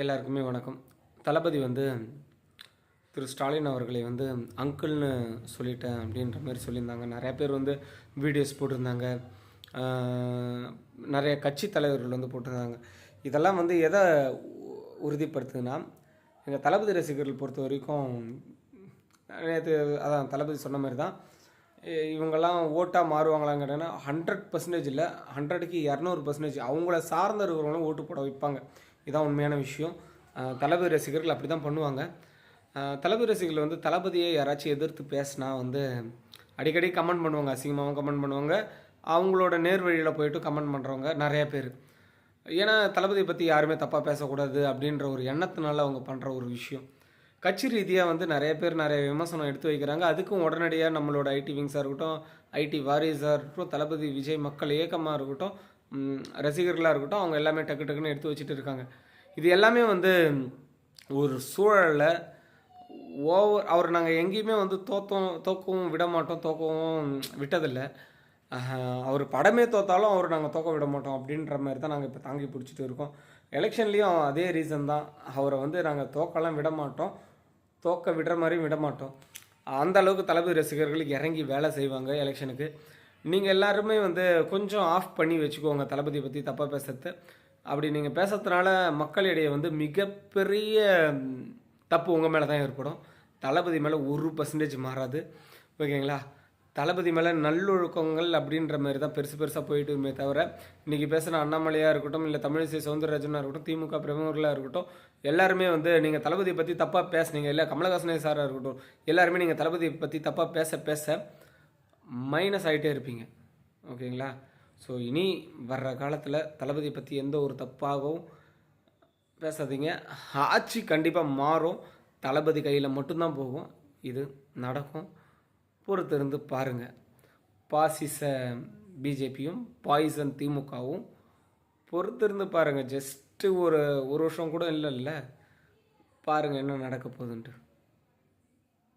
எல்லாருக்குமே வணக்கம். தளபதி வந்து திரு ஸ்டாலின் அவர்களை வந்து அங்கிள்னு சொல்லிட்டேன் அப்படின்ற மாதிரி சொல்லியிருந்தாங்க. நிறையா பேர் வந்து வீடியோஸ் போட்டிருந்தாங்க. நிறைய கட்சி தலைவர்கள் வந்து போட்டிருந்தாங்க. இதெல்லாம் வந்து எதை உறுதிப்படுத்துதுன்னா எங்கள் தளபதி ரசிகர்கள் பொறுத்த வரைக்கும் நேற்று அதான் தளபதி சொன்ன மாதிரி தான் இவங்கெல்லாம் ஓட்டாக மாறுவாங்களான்னு கேட்டீங்கன்னா ஹண்ட்ரட் பர்சன்டேஜ் இல்லை ஹண்ட்ரடுக்கு இரநூறு பர்சன்டேஜ் அவங்கள சார்ந்த இருக்கிறவங்களும் ஓட்டு போட வைப்பாங்க. இதான் உண்மையான விஷயம். தளபதி ரசிகர்கள் அப்படி தான் பண்ணுவாங்க தளபதி ரசிகர்கள் வந்து தளபதியை யாராச்சும் எதிர்த்து பேசினா வந்து அடிக்கடி கமெண்ட் பண்ணுவாங்க. அசிங்கமாகவும் கமெண்ட் பண்ணுவாங்க. அவங்களோட நேர்வழியில் போயிட்டு கமெண்ட் பண்ணுறவங்க நிறைய பேர். ஏன்னா தளபதியை பற்றி யாருமே தப்பாக பேசக்கூடாது அப்படின்ற ஒரு எண்ணத்தினால அவங்க பண்ணுற ஒரு விஷயம். கட்சி ரீதியாக வந்து நிறைய பேர் நிறைய விமர்சனம் எடுத்து வைக்கிறாங்க. அதுக்கும் உடனடியாக நம்மளோட ஐடி விங்ஸாக இருக்கட்டும் ஐடி வாரியஸாக இருக்கட்டும் தளபதி விஜய் மக்கள் இயக்கமாக இருக்கட்டும் ரசிகர்களாக இருக்கட்டும் அவங்க எல்லாமே டக்கு டக்குன்னு எடுத்து வச்சுட்டு இருக்காங்க. இது எல்லாமே வந்து ஒரு சூழலில் ஓவர் அவர் நாங்கள் எங்கேயுமே வந்து தோத்தோம் தோக்கவும் விட மாட்டோம் தோக்கவும் விட்டதில்லை. அவர் படமே தோத்தாலும் அவர் நாங்கள் தோக்க விட மாட்டோம் அப்படின்ற மாதிரி தான் நாங்கள் இப்போ தாங்கி பிடிச்சிட்டு இருக்கோம். எலெக்ஷன்லேயும் அதே ரீசன் தான். அவரை வந்து நாங்கள் தோக்கலாம் விட மாட்டோம் தோக்க விடுற மாதிரியும் விட மாட்டோம். அந்த அளவுக்கு தளபதி ரசிகர்கள் இறங்கி வேலை செய்வாங்க எலெக்ஷனுக்கு. நீங்கள் எல்லாருமே வந்து கொஞ்சம் ஆஃப் பண்ணி வச்சுக்கோங்க தளபதி பற்றி தப்பாக பேசுறது. அப்படி நீங்கள் பேசுறதுனால மக்களிடையே வந்து மிகப்பெரிய தப்பு உங்கள் மேலே தான் ஏற்படும். தளபதி மேலே ஒரு பர்சன்டேஜ் மாறாது. ஓகேங்களா? தளபதி மேலே நல்லொழுக்கங்கள் அப்படின்ற மாதிரி தான் பெருசு பெருசாக போயிட்டுமே தவிர இன்றைக்கி பேசுகிற அண்ணாமலையாக இருக்கட்டும் இல்லை தமிழிசை சவுந்தரராஜனாக இருக்கட்டும் திமுக பிரமுகர்களாக இருக்கட்டும் எல்லாருமே வந்து நீங்கள் தளபதியை பற்றி தப்பாக பேசுனீங்க இல்லை கமலஹாசனே சாராக இருக்கட்டும் எல்லாருமே நீங்கள் தளபதியை பற்றி தப்பாக பேச பேச மைனஸ் ஆகிட்டே இருப்பீங்க. ஓகேங்களா? ஸோ இனி வர்ற காலத்தில் தளபதி பற்றி எந்த ஒரு தப்பாகவும் பேசாதீங்க. ஆட்சி கண்டிப்பாக மாறும். தளபதி கையில் மட்டும்தான் போகும். இது நடக்கும். பொறுத்திருந்து பாருங்கள் பாசிச பிஜேபியும் பாய்சன் திமுகவும் பொறுத்திருந்து பாருங்கள் ஜஸ்ட்டு ஒரு ஒரு வருஷம் கூட இல்லைல்ல. பாருங்கள் என்ன நடக்க போகுதுன்ட்டு.